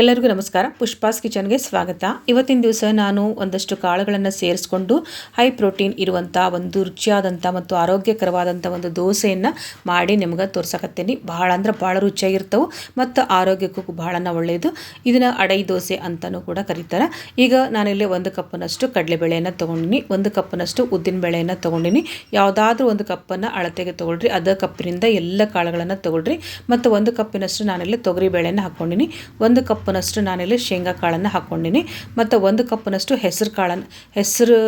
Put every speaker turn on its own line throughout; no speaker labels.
ಎಲ್ಲರಿಗೂ ನಮಸ್ಕಾರ. ಪುಷ್ಪಾಸ್ ಕಿಚನ್ಗೆ ಸ್ವಾಗತ. ಇವತ್ತಿನ ದಿವಸ ನಾನು ಒಂದಷ್ಟು ಕಾಳುಗಳನ್ನು ಸೇರಿಸ್ಕೊಂಡು ಹೈ ಪ್ರೋಟೀನ್ ಇರುವಂಥ ಒಂದು ರುಚಿಯಾದಂಥ ಮತ್ತು ಆರೋಗ್ಯಕರವಾದಂಥ ಒಂದು ದೋಸೆಯನ್ನು ಮಾಡಿ ನಿಮ್ಗೆ ತೋರ್ಸಕತ್ತೀನಿ. ಭಾಳ ಅಂದ್ರೆ ಭಾಳ ರುಚಿಯಾಗಿರ್ತವೆ ಮತ್ತು ಆರೋಗ್ಯಕ್ಕೂ ಭಾಳನ ಒಳ್ಳೆಯದು ಇದನ್ನು ಅಡೈ ದೋಸೆ ಅಂತಲೂ ಕೂಡ ಕರೀತಾರೆ. ಈಗ ನಾನಿಲ್ಲಿ ಒಂದು ಕಪ್ನಷ್ಟು ಕಡಲೆಬೇಳೆಯನ್ನು ತೊಗೊಂಡಿನಿ. ಒಂದು ಕಪ್ನಷ್ಟು ಉದ್ದಿನ ಬೇಳೆಯನ್ನು ತೊಗೊಂಡಿನಿ. ಯಾವುದಾದ್ರೂ ಒಂದು ಕಪ್ಪನ್ನು ಅಳತೆಗೆ ತೊಗೊಳ್ರಿ. ಅದ ಕಪ್ಪಿನಿಂದ ಎಲ್ಲ ಕಾಳುಗಳನ್ನು ತೊಗೊಳ್ರಿ. ಮತ್ತು ಒಂದು ಕಪ್ಪಿನಷ್ಟು ನಾನಿಲ್ಲಿ ತೊಗರಿ ಬೇಳೆಯನ್ನು ಹಾಕ್ಕೊಂಡಿನಿ ಒಂದು ಕಪ್ನಷ್ಟು ನಾನಿಲ್ಲಿ ಶೇಂಗಾ ಕಾಳನ್ನು ಹಾಕ್ಕೊಂಡಿನಿ. ಮತ್ತು ಒಂದು ಕಪ್ಪನಷ್ಟು ಹೆಸರು ಕಾಳನ್ನು ಹೆಸರು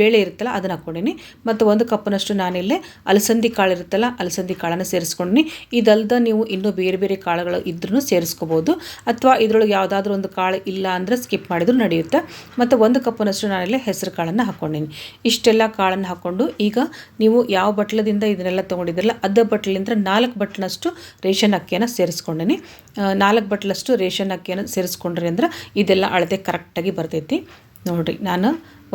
ಬೇಳೆ ಇರುತ್ತಲ್ಲ, ಅದನ್ನು ಹಾಕ್ಕೊಂಡಿನಿ. ಮತ್ತು ಒಂದು ಕಪ್ನಷ್ಟು ನಾನಿಲ್ಲಿ ಅಲಸಂದಿ ಕಾಳು ಇರುತ್ತಲ್ಲ, ಅಲಸಂದಿ ಕಾಳನ್ನು ಸೇರಿಸ್ಕೊಂಡಿನಿ. ಇದಲ್ದ ನೀವು ಇನ್ನೂ ಬೇರೆ ಬೇರೆ ಕಾಳುಗಳು ಇದ್ರೂ ಸೇರಿಸ್ಕೋಬೋದು. ಅಥವಾ ಇದರೊಳಗೆ ಯಾವುದಾದ್ರೂ ಒಂದು ಕಾಳು ಇಲ್ಲ ಅಂದರೆ ಸ್ಕಿಪ್ ಮಾಡಿದ್ರು ನಡೆಯುತ್ತೆ. ಮತ್ತು ಒಂದು ಕಪ್ಪನಷ್ಟು ನಾನಿಲ್ಲಿ ಹೆಸರು ಕಾಳನ್ನು ಹಾಕ್ಕೊಂಡಿನಿ. ಇಷ್ಟೆಲ್ಲ ಕಾಳನ್ನು ಹಾಕ್ಕೊಂಡು ಈಗ ನೀವು ಯಾವ ಬಟ್ಲದಿಂದ ಇದನ್ನೆಲ್ಲ ತೊಗೊಂಡಿದ್ರಲ್ಲ, ಅದ ಬಟ್ಲಿಂದ ನಾಲ್ಕು ಬಟ್ಲನಷ್ಟು ರೇಷನ್ ಅಕ್ಕಿಯನ್ನು ಸೇರಿಸ್ಕೊಂಡಿನಿ. ನಾಲ್ಕು ಬಟ್ಲಷ್ಟು ರೇಷನ್ ಅಕ್ಕಿಯನ್ನು ಸೇರಿಸ್ಕೊಂಡ್ರಿ ಅಂದ್ರೆ ಇದೆಲ್ಲ ಅಳತೆ ಕರೆಕ್ಟಾಗಿ ಬರ್ತೈತಿ. ನೋಡಿರಿ, ನಾನು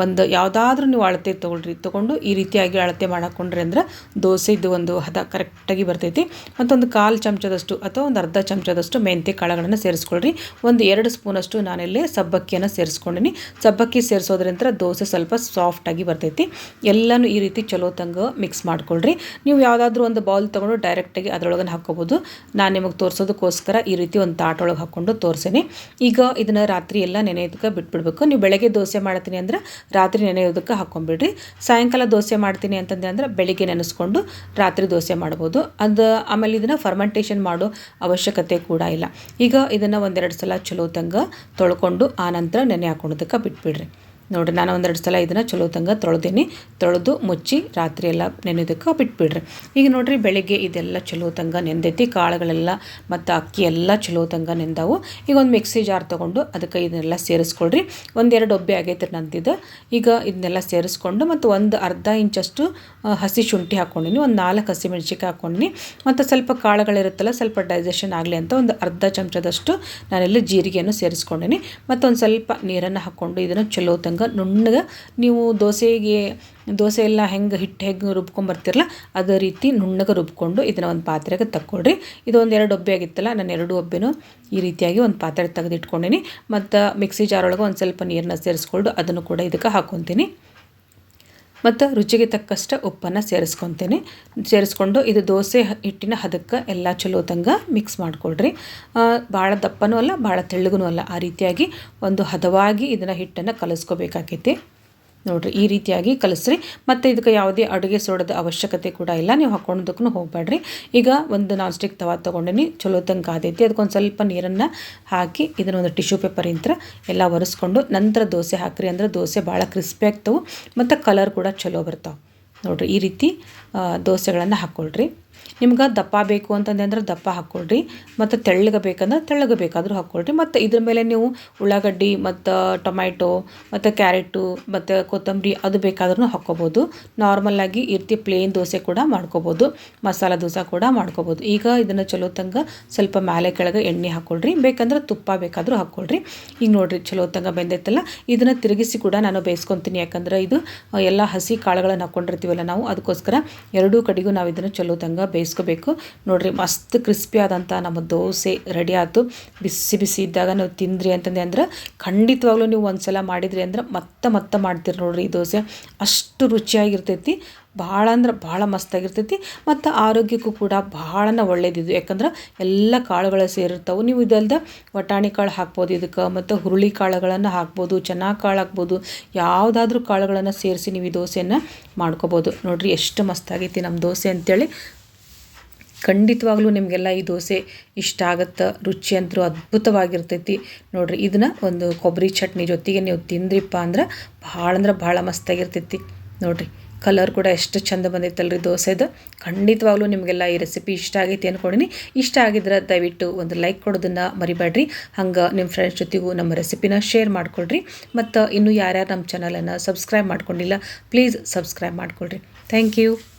ಒಂದು ಯಾವುದಾದ್ರೂ ನೀವು ಅಳತೆ ತೊಗೊಳ್ರಿ, ತೊಗೊಂಡು ಈ ರೀತಿಯಾಗಿ ಅಳತೆ ಮಾಡಾಕೊಂಡ್ರಿ ಅಂದ್ರೆ ದೋಸೆದು ಒಂದು ಹದ ಕರೆಕ್ಟಾಗಿ ಬರ್ತೈತಿ. ಮತ್ತೊಂದು ಕಾಲು ಚಮಚದಷ್ಟು ಅಥವಾ ಒಂದು ಅರ್ಧ ಚಮಚದಷ್ಟು ಮೆಂತ್ಯ ಕಾಳುಗಳನ್ನು ಸೇರಿಸ್ಕೊಳ್ರಿ. ಒಂದು ಎರಡು ಸ್ಪೂನಷ್ಟು ನಾನಿಲ್ಲಿ ಸಬ್ಬಕ್ಕಿಯನ್ನು ಸೇರಿಸ್ಕೊಂಡಿನಿ. ಸಬ್ಬಕ್ಕಿ ಸೇರಿಸೋದ್ರಿಂದ ದೋಸೆ ಸ್ವಲ್ಪ ಸಾಫ್ಟಾಗಿ ಬರ್ತೈತಿ. ಎಲ್ಲನೂ ಈ ರೀತಿ ಚಲೋ ತಂಗ ಮಿಕ್ಸ್ ಮಾಡ್ಕೊಳ್ರಿ. ನೀವು ಯಾವುದಾದ್ರೂ ಒಂದು ಬೌಲ್ ತೊಗೊಂಡು ಡೈರೆಕ್ಟಾಗಿ ಅದರೊಳಗೆ ಹಾಕೋಬೋದು. ನಾನು ನಿಮಗೆ ತೋರಿಸೋದಕ್ಕೋಸ್ಕರ ಈ ರೀತಿ ಒಂದು ತಾಟೊಳಗೆ ಹಾಕ್ಕೊಂಡು ತೋರಿಸೇನೆ. ಈಗ ಇದನ್ನು ರಾತ್ರಿ ಎಲ್ಲ ನೆನೆಯೋದಕ್ಕೆ ಬಿಟ್ಬಿಡ್ಬೇಕು. ನೀವು ಬೆಳಗ್ಗೆ ದೋಸೆ ಮಾಡ್ತೀನಿ ಅಂದ್ರೆ ರಾತ್ರಿ ನೆನೆಯೋದಕ್ಕೆ ಹಾಕ್ಕೊಂಬಿಡ್ರಿ ಸಾಯಂಕಾಲ ದೋಸೆ ಮಾಡ್ತೀನಿ ಅಂತಂದೆ ಅಂದರೆ ಬೆಳಿಗ್ಗೆ ನೆನೆಸ್ಕೊಂಡು ರಾತ್ರಿ ದೋಸೆ ಮಾಡ್ಬೋದು. ಅದು ಆಮೇಲೆ ಇದನ್ನು ಫರ್ಮೆಂಟೇಷನ್ ಮಾಡೋ ಅವಶ್ಯಕತೆ ಕೂಡ ಇಲ್ಲ. ಈಗ ಇದನ್ನು ಒಂದೆರಡು ಸಲ ಚಲೋ ತಂಗ ತೊಳ್ಕೊಂಡು ಆನಂತರ ನೆನೆ ಹಾಕೊಳೋದಕ್ಕೆ ಬಿಟ್ಬಿಡ್ರಿ. ನೋಡಿರಿ, ನಾನು ಒಂದೆರಡು ಸಲ ಇದನ್ನು ಚಲೋ ತಂಗ ತೊಳೆದೀನಿ. ತೊಳೆದು ಮುಚ್ಚಿ ರಾತ್ರಿ ಎಲ್ಲ ನೆನೆದಕ್ಕೆ ಬಿಟ್ಬಿಡ್ರಿ. ಈಗ ನೋಡಿರಿ, ಬೆಳಿಗ್ಗೆ ಇದೆಲ್ಲ ಚಲೋ ತಂಗ ನೆಂದೈತಿ. ಕಾಳುಗಳೆಲ್ಲ ಮತ್ತು ಅಕ್ಕಿ ಎಲ್ಲ ಚಲೋ ತಂಗ ನೆಂದವು. ಈಗ ಒಂದು ಮಿಕ್ಸಿ ಜಾರ್ ತೊಗೊಂಡು ಅದಕ್ಕೆ ಇದನ್ನೆಲ್ಲ ಸೇರಿಸ್ಕೊಳ್ರಿ. ಒಂದೆರಡು ಒಬ್ಬೆ ಆಗೈತೆ ನಂದಿದ್ದು ಈಗ ಇದನ್ನೆಲ್ಲ ಸೇರಿಸ್ಕೊಂಡು ಮತ್ತು ಒಂದು ಅರ್ಧ ಇಂಚಷ್ಟು ಹಸಿ ಶುಂಠಿ ಹಾಕ್ಕೊಂಡಿನಿ ಒಂದು ನಾಲ್ಕು ಹಸಿ ಮೆಣಸಿಕಾಯಿ ಹಾಕ್ಕೊಂಡಿನಿ ಮತ್ತು ಸ್ವಲ್ಪ ಕಾಳುಗಳಿರುತ್ತಲ್ಲ, ಸ್ವಲ್ಪ ಡೈಜೆಷನ್ ಆಗಲಿ ಅಂತ ಒಂದು ಅರ್ಧ ಚಮಚದಷ್ಟು ನಾನೆಲ್ಲ ಜೀರಿಗೆಯನ್ನು ಸೇರಿಸ್ಕೊಂಡಿನಿ. ಮತ್ತು ಒಂದು ಸ್ವಲ್ಪ ನೀರನ್ನು ಹಾಕ್ಕೊಂಡು ಇದನ್ನು ಚಲೋ ನುಣ್ಣಗೆ ನೀವು ದೋಸೆಗೆ, ದೋಸೆ ಎಲ್ಲ ಹೆಂಗೆ ಹಿಟ್ಟು ಹೆಂಗೆ ರುಬ್ಕೊಂಬರ್ತಿರಲ್ಲ ಅದೇ ರೀತಿ ನುಣ್ಣಗೆ ರುಬ್ಕೊಂಡು ಇದನ್ನು ಒಂದು ಪಾತ್ರೆಗೆ ತಕ್ಕೊಳ್ರಿ. ಇದು ಒಂದು ಎರಡು ಒಬ್ಬೆ ಆಗಿತ್ತಲ್ಲ, ನಾನು ಎರಡು ಒಬ್ಬೆನೂ ಈ ರೀತಿಯಾಗಿ ಒಂದು ಪಾತ್ರೆ ತೆಗೆದಿಟ್ಕೊಂಡಿನಿ. ಮತ್ತು ಮಿಕ್ಸಿ ಜಾರೊಳಗೆ ಒಂದು ಸ್ವಲ್ಪ ನೀರನ್ನ ಸೇರಿಸ್ಕೊಂಡು ಅದನ್ನು ಕೂಡ ಇದಕ್ಕೆ ಹಾಕ್ಕೊತೀನಿ ಮತ್ತು ರುಚಿಗೆ ತಕ್ಕಷ್ಟು ಉಪ್ಪನ್ನು ಸೇರಿಸ್ಕೊತೀನಿ. ಸೇರಿಸ್ಕೊಂಡು ಇದು ದೋಸೆ ಹಿಟ್ಟಿನ ಹದಕ್ಕೆ ಎಲ್ಲ ಚಲೋ ತಂಗ ಮಿಕ್ಸ್ ಮಾಡಿಕೊಳ್ರಿ. ಭಾಳ ದಪ್ಪನೂ ಅಲ್ಲ ಭಾಳ ತೆಳ್ಳಗೂ ಅಲ್ಲ. ಆ ರೀತಿಯಾಗಿ ಒಂದು ಹದವಾಗಿ ಇದನ್ನು ಹಿಟ್ಟನ್ನು ಕಲಿಸ್ಕೋಬೇಕಾಗೈತಿ ನೋಡಿರಿ, ಈ ರೀತಿಯಾಗಿ ಕಲಿಸ್ರಿ. ಮತ್ತು ಇದಕ್ಕೆ ಯಾವುದೇ ಅಡುಗೆ ಸೋಡದ ಅವಶ್ಯಕತೆ ಕೂಡ ಇಲ್ಲ. ನೀವು ಹಾಕೊಳೋದಕ್ಕೂ ಹೋಗಬೇಡ್ರಿ. ಈಗ ಒಂದು ನಾನ್ ಸ್ಟಿಕ್ ತವಾ ತೊಗೊಂಡಿನಿ. ಚಲೋ ತಂಗ ಆದೈತಿ. ಅದಕ್ಕೊಂದು ಸ್ವಲ್ಪ ನೀರನ್ನು ಹಾಕಿ ಇದನ್ನು ಒಂದು ಟಿಶ್ಯೂ ಪೇಪರ್ ಇಂತ್ರ ಎಲ್ಲ ಒರೆಸ್ಕೊಂಡು ನಂತರ ದೋಸೆ ಹಾಕ್ರಿ ಅಂದ್ರೆ ದೋಸೆ ಭಾಳ ಕ್ರಿಸ್ಪಿ ಆಗ್ತವೆ. ಮತ್ತು ಕಲರ್ ಕೂಡ ಚಲೋ ಬರ್ತಾವೆ. ನೋಡಿರಿ, ಈ ರೀತಿ ದೋಸೆಗಳನ್ನು ಹಾಕ್ಕೊಳ್ರಿ. ನಿಮ್ಗೆ ದಪ್ಪ ಬೇಕು ಅಂತಂದ್ರೆ ದಪ್ಪ ಹಾಕ್ಕೊಳ್ರಿ ಮತ್ತು ತೆಳ್ಳಗೆ ಬೇಕಂದ್ರೆ ತೆಳ್ಳಗೆ ಬೇಕಾದರೂ ಹಾಕ್ಕೊಳ್ರಿ ಮತ್ತು ಇದ್ರ ಮೇಲೆ ನೀವು ಉಳ್ಳಾಗಡ್ಡಿ ಮತ್ತು ಟೊಮ್ಯಾಟೊ ಮತ್ತು ಕ್ಯಾರೆಟು ಮತ್ತು ಕೊತ್ತಂಬರಿ ಅದು ಬೇಕಾದ್ರೂ ಹಾಕ್ಕೋಬೋದು ನಾರ್ಮಲಾಗಿ ಆಗಿ ಇರ್ತಿ ಪ್ಲೇನ್ ದೋಸೆ ಕೂಡ ಮಾಡ್ಕೋಬೋದು, ಮಸಾಲ ದೋಸೆ ಕೂಡ ಮಾಡ್ಕೋಬೋದು. ಈಗ ಇದನ್ನು ಚಲೋ ತಂಗ ಸ್ವಲ್ಪ ಮೇಲೆ ಕೆಳಗೆ ಎಣ್ಣೆ ಹಾಕ್ಕೊಳ್ರಿ ಬೇಕಂದ್ರೆ ತುಪ್ಪ ಬೇಕಾದರೂ ಹಾಕ್ಕೊಳ್ರಿ ಈಗ ನೋಡಿರಿ ಚಲೋ ತಂಗ ಬೆಂದೈತಲ್ಲ, ಇದನ್ನು ತಿರುಗಿಸಿ ಕೂಡ ನಾನು ಬೇಯಿಸ್ಕೊತೀನಿ. ಯಾಕಂದ್ರೆ ಇದು, ಎಲ್ಲ ಹಸಿ ಕಾಳುಗಳನ್ನು ಹಾಕ್ಕೊಂಡಿರ್ತೀವಲ್ಲ ನಾವು, ಅದಕ್ಕೋಸ್ಕರ ಎರಡೂ ಕಡೆಗೂ ನಾವು ಇದನ್ನು ಚಲೋ ತಂಗ ಬೇಯಿಸ್ಕೋಬೇಕು. ನೋಡಿರಿ, ಮಸ್ತ್ ಕ್ರಿಸ್ಪಿ ಆದಂಥ ನಮ್ಮ ದೋಸೆ ರೆಡಿ ಆಯ್ತು. ಬಿಸಿ ಬಿಸಿ ಇದ್ದಾಗ ನೀವು ತಿಂದ್ರಿ ಅಂತಂದೆ ಅಂದ್ರೆ ಖಂಡಿತವಾಗ್ಲೂ ನೀವು ಒಂದ್ಸಲ ಮಾಡಿದ್ರಿ ಅಂದ್ರೆ ಮತ್ತೆ ಮತ್ತೆ ಮಾಡ್ತೀರಿ ನೋಡಿರಿ ಈ ದೋಸೆ. ಅಷ್ಟು ರುಚಿಯಾಗಿರ್ತೈತಿ, ಭಾಳ ಅಂದ್ರೆ ಭಾಳ ಮಸ್ತಾಗಿರ್ತೈತಿ ಮತ್ತು ಆರೋಗ್ಯಕ್ಕೂ ಕೂಡ ಭಾಳನ ಒಳ್ಳೇದಿದು ಯಾಕಂದ್ರೆ ಎಲ್ಲ ಕಾಳುಗಳು ಸೇರಿರ್ತಾವೆ. ನೀವು ಇದಲ್ದ ವಟಾಣಿ ಕಾಳು ಹಾಕ್ಬೋದು, ಇದಕ್ಕೆ ಮತ್ತು ಹುರುಳಿ ಕಾಳುಗಳನ್ನು ಹಾಕ್ಬೋದು ಚೆನ್ನಾಗಿ ಕಾಳು ಹಾಕ್ಬೋದು, ಯಾವುದಾದ್ರೂ ಕಾಳುಗಳನ್ನು ಸೇರಿಸಿ ನೀವು ಈ ದೋಸೆಯನ್ನು ಮಾಡ್ಕೋಬೋದು. ನೋಡಿರಿ, ಎಷ್ಟು ಮಸ್ತಾಗೈತಿ ನಮ್ಮ ದೋಸೆ ಅಂತೇಳಿ. ಖಂಡಿತವಾಗ್ಲೂ ನಿಮಗೆಲ್ಲ ಈ ದೋಸೆ ಇಷ್ಟ ಆಗುತ್ತೆ, ರುಚಿ ಅಂತೂ ಅದ್ಭುತವಾಗಿರ್ತೈತಿ. ನೋಡಿರಿ, ಇದನ್ನ ಒಂದು ಕೊಬ್ಬರಿ ಚಟ್ನಿ ಜೊತೆಗೆ ನೀವು ತಿಂದ್ರಿಪ್ಪ ಅಂದ್ರೆ ಭಾಳ ಅಂದ್ರೆ ಭಾಳ ಮಸ್ತಾಗಿರ್ತೈತಿ. ನೋಡಿರಿ ಕಲರ್ ಕೂಡ ಎಷ್ಟು ಚಂದ ಬಂದೈತಲ್ರಿ ದೋಸೆದು. ಖಂಡಿತವಾಗ್ಲೂ ನಿಮಗೆಲ್ಲ ಈ ರೆಸಿಪಿ ಇಷ್ಟ ಆಗೈತಿ ಅಂದ್ಕೊಂಡಿನಿ ಇಷ್ಟ ಆಗಿದ್ರೆ ದಯವಿಟ್ಟು ಒಂದು ಲೈಕ್ ಕೊಡೋದನ್ನು ಮರಿಬೇಡ್ರಿ ಹಂಗೆ ನಿಮ್ಮ ಫ್ರೆಂಡ್ಸ್ ಜೊತೆಗೂ ನಮ್ಮ ರೆಸಿಪಿನ ಶೇರ್ ಮಾಡಿಕೊಳ್ರಿ. ಮತ್ತು ಇನ್ನೂ ಯಾರ್ಯಾರು ನಮ್ಮ ಚಾನಲನ್ನು ಸಬ್ಸ್ಕ್ರೈಬ್ ಮಾಡ್ಕೊಂಡಿಲ್ಲ ಪ್ಲೀಸ್ ಸಬ್ಸ್ಕ್ರೈಬ್ ಮಾಡಿಕೊಡ್ರಿ ಥ್ಯಾಂಕ್ ಯು